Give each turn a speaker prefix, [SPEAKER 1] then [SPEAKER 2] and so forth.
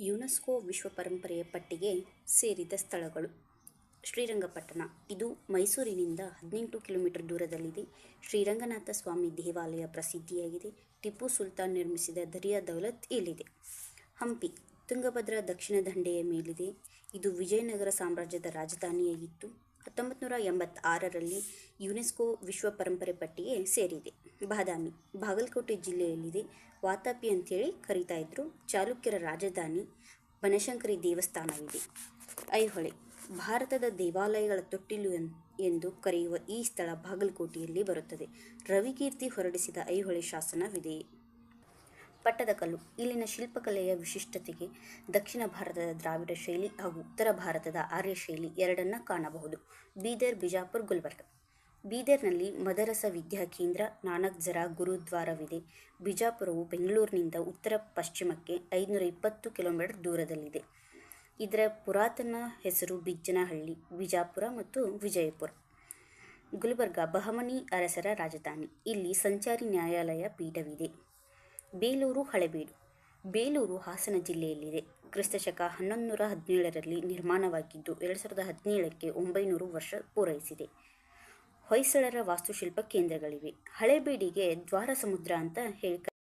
[SPEAKER 1] UNESCO ವಿಶ್ವ ಪರಂಪರೆಯ ಪಟ್ಟಿಗೆ ಸೇರಿದ ಸ್ಥಳಗಳು. ಶ್ರೀರಂಗಪಟ್ಟಣ. ಇದು ಮೈಸೂರಿನಿಂದ ಹದಿನೆಂಟು ಕಿಲೋಮೀಟರ್ ದೂರದಲ್ಲಿದೆ. ಶ್ರೀರಂಗನಾಥ ಸ್ವಾಮಿ ದೇವಾಲಯ ಪ್ರಸಿದ್ಧಿಯಾಗಿದೆ. ಟಿಪ್ಪು ಸುಲ್ತಾನ್ ನಿರ್ಮಿಸಿದ ದರಿಯಾ ದೌಲತ್ ಇಲ್ಲಿದೆ. ಹಂಪಿ. ತುಂಗಭದ್ರಾ ದಕ್ಷಿಣ ದಂಡೆಯ ಮೇಲಿದೆ. ಇದು ವಿಜಯನಗರ ಸಾಮ್ರಾಜ್ಯದ ರಾಜಧಾನಿಯಾಗಿತ್ತು. ಹತ್ತೊಂಬತ್ತು ನೂರ ಎಂಬತ್ತಾರರಲ್ಲಿ ಯುನೆಸ್ಕೋ ವಿಶ್ವ ಪರಂಪರೆ ಪಟ್ಟಿಗೆ ಸೇರಿದೆ. ಬಾದಾಮಿ, ಬಾಗಲಕೋಟೆ ಜಿಲ್ಲೆಯಲ್ಲಿದೆ. ವಾತಾಪಿ ಅಂತೇಳಿ ಕರೀತಾ ಇದ್ರು. ಚಾಲುಕ್ಯರ ರಾಜಧಾನಿ ಬನಶಂಕರಿ ದೇವಸ್ಥಾನವಿದೆ. ಐಹೊಳೆ, ಭಾರತದ ದೇವಾಲಯಗಳ ತೊಟ್ಟಿಲು ಎಂದು ಕರೆಯುವ ಈ ಸ್ಥಳ ಬಾಗಲಕೋಟೆಯಲ್ಲಿ ಬರುತ್ತದೆ. ರವಿಕೀರ್ತಿ ಹೊರಡಿಸಿದ ಐಹೊಳೆ ಶಾಸನವಿದೆ. ಪಟ್ಟದಕಲ್ಲು ಇಲ್ಲಿನ ಶಿಲ್ಪಕಲೆಯ ವಿಶಿಷ್ಟತೆಗೆ ದಕ್ಷಿಣ ಭಾರತದ ದ್ರಾವಿಡ ಶೈಲಿ ಹಾಗೂ ಉತ್ತರ ಭಾರತದ ಆರ್ಯ ಶೈಲಿ ಎರಡನ್ನ ಕಾಣಬಹುದು. ಬೀದರ್, ಬಿಜಾಪುರ, ಗುಲ್ಬರ್ಗ. ಬೀದರ್ನಲ್ಲಿ ಮದರಸ ವಿದ್ಯಾ ಕೇಂದ್ರ ನಾನಕ್ ಜರಾ ಗುರುದ್ವಾರವಿದೆ. ಬಿಜಾಪುರವು ಬೆಂಗಳೂರಿನಿಂದ ಉತ್ತರ ಪಶ್ಚಿಮಕ್ಕೆ ಐದುನೂರ ಇಪ್ಪತ್ತು ಕಿಲೋಮೀಟರ್ ದೂರದಲ್ಲಿದೆ. ಇದರ ಪುರಾತನ ಹೆಸರು ಬಿಜ್ಜನಹಳ್ಳಿ, ಬಿಜಾಪುರ ಮತ್ತು ವಿಜಯಪುರ. ಗುಲ್ಬರ್ಗ, ಬಹಮನಿ ಅರಸರ ರಾಜಧಾನಿ. ಇಲ್ಲಿ ಸಂಚಾರಿ ನ್ಯಾಯಾಲಯ ಪೀಠವಿದೆ. ಬೇಲೂರು ಹಳೆಬೀಡು. ಬೇಲೂರು ಹಾಸನ ಜಿಲ್ಲೆಯಲ್ಲಿದೆ. ಕ್ರಿಸ್ತಶಕ ಹನ್ನೊಂದು ನೂರ ಹದಿನೇಳರಲ್ಲಿ ನಿರ್ಮಾಣವಾಗಿದ್ದು, ಎರಡು ಸಾವಿರದ ಹದಿನೇಳಕ್ಕೆ ಒಂಬೈನೂರು ವರ್ಷ ಪೂರೈಸಿದೆ. ಹೊಯ್ಸಳರ ವಾಸ್ತುಶಿಲ್ಪ ಕೇಂದ್ರಗಳಿವೆ. ಹಳೆಬೀಡಿಗೆ ದ್ವಾರ ಸಮುದ್ರ ಅಂತ ಹೇಳಿ